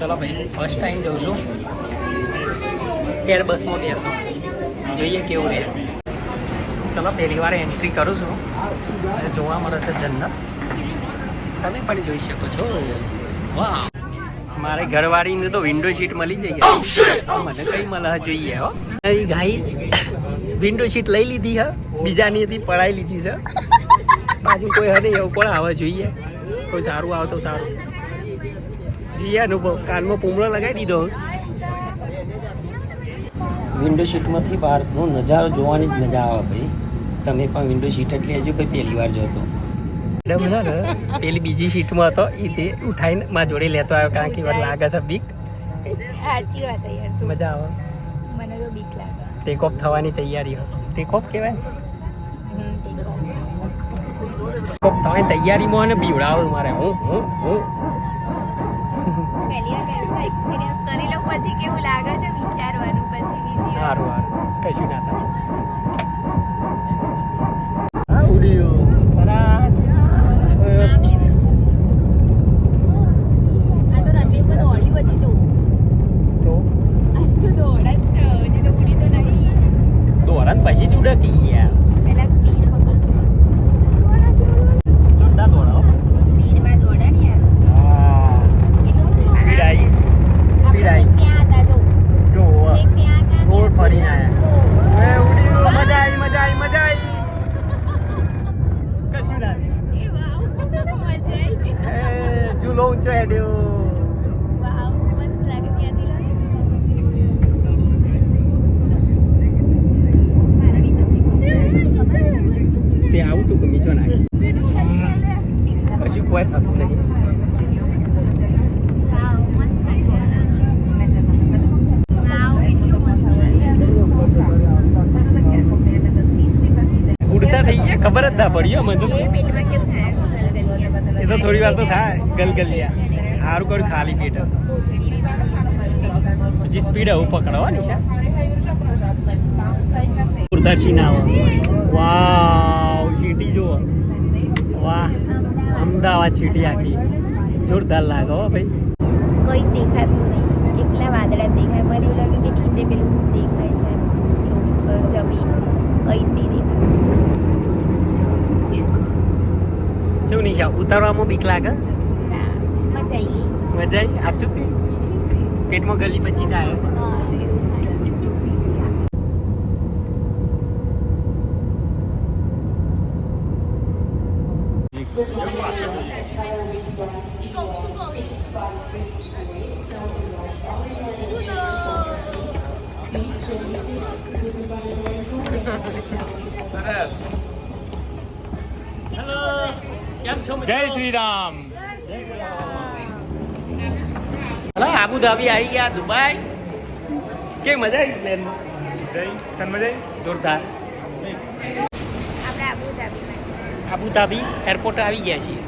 ચલો ભાઈ first time જઉં છું. એર બસમાં બેસો. જોઈએ કેવું રહે. ચલો પહેલી વાર એન્ટ્રી કરું છું. જોવા મળે છે જન્નત. તમે પણ જોઈ શકો છો. વાહ. મારે ઘરવાળીને તો વિન્ડો સીટ મળી જઈ મને કઈ મળે જોઈએ હો. ગાઈસ વિન્ડો સીટ લઈ લીધી હા. બીજાની હતી પડાઈ લીધી છે. બાજુ કોઈ હતી એવું કોણ આવવા જોઈએ? કોઈ સારું આવે તો સારું. જોઈએ અનુભવ કાનમાં પૂમળો લગાવી દીધો. વિન્ડો સીટમાંથી બહારનો નજારો જોવાની જ મજા આવે ભાઈ. તમે પણ વિન્ડો સીટ એટલે હજુ ભાઈ પહેલી વાર જોતો પેલી બીજી સીટમાં હતો એ તે ઉઠાઈને મા જોડે લેતો આવ્યો કારણ કે વાર લાગે છે બીક. સાચી વાત યાર શું? મજા આવે. મને તો બીક લાગે. ટેક ઓફ થવાની તૈયારી હોય ટેક ઓફ કહેવાય ટેક ઓફ થવાની તૈયારીમાં ને બીવડાવું મારે. હું હું હું. પહેલી વાર બેસતા એક્સપિરિયન્સ કરી લઉં પછી કેવું લાગે છે વિચારવાનું પછી બીજી વાર? સારું સારું. કશું ના થાય. ઉડ્યો. સરસ. આ તો રનવે પર હજી તો. તો? હજી તો દોડ જ છે હજી તો ઉડી તો નહીં. દોરાન પછી જ ઉડકી યાર? પહેલા સ્પીડ પકડશે જોરદાર દોડાવો સ્પીડમાં દોડે ને યાર હા કેટલું સ્પીડ આવી સ્પીડ આપણે આવી ત્યાં હતા જો જો છેક ત્યાં હતા ગોળ ત્યાં ફરીને હતા. એ ઉડ્યું મજા આવી મજા આવી મજા આવી કશું ના થાય. એ વાવ મજા આવી એ ઝૂલો ઊંચો હેડ્યો વાવ મસ્ત લાગે ત્યાંથી લાગે મારા બી નથી તે આવું તું ગમી જો નાખી કશું કોઈ થતું નહીં વાવ મસ્ત છે વાવ એટલું મસ્ત ઉડતા થઈ ગયા ખબર જ ના પડી મને તો. એ તો થોડી વાર તો થાય ગલગલિયા. સારું કર્યું ખાલી પેટ. પછી સ્પીડ હું પકડવાની છે દર્શી ના વાવ સિટી જુઓ. વાહ અમદાવાદ સિટી આખી. જોરદાર લાગે હો ભાઈ. કોઈ દેખાતું નહીં. એકલા વાદળા દેખાય. મને એવું લાગ્યું કે નીચે પેલું દેખાય છે પેલું અ, જમીન કઈ જ નહીં દેખાય શું નિશા ઉતારવામાં બીક લાગે ના મજા આવી ગઈ મજા આવી સાચું કે પેટમાં ગલી પછી ના આવે હા, એવું થાય. સરસ હેલો કેમ છો Jai Shri Ram hello Abu Dhabi આવી ગયા દુબઈ. કે મજા આવી પ્લેન? જય મજા આવી? જોરદાર. આબુધાબી એરપોર્ટ આવી ગયા છીએ.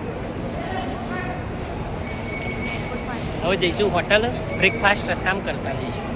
હવે જઈશું હોટલ બ્રેકફાસ્ટ રસ્તામાં કરતા જઈશું.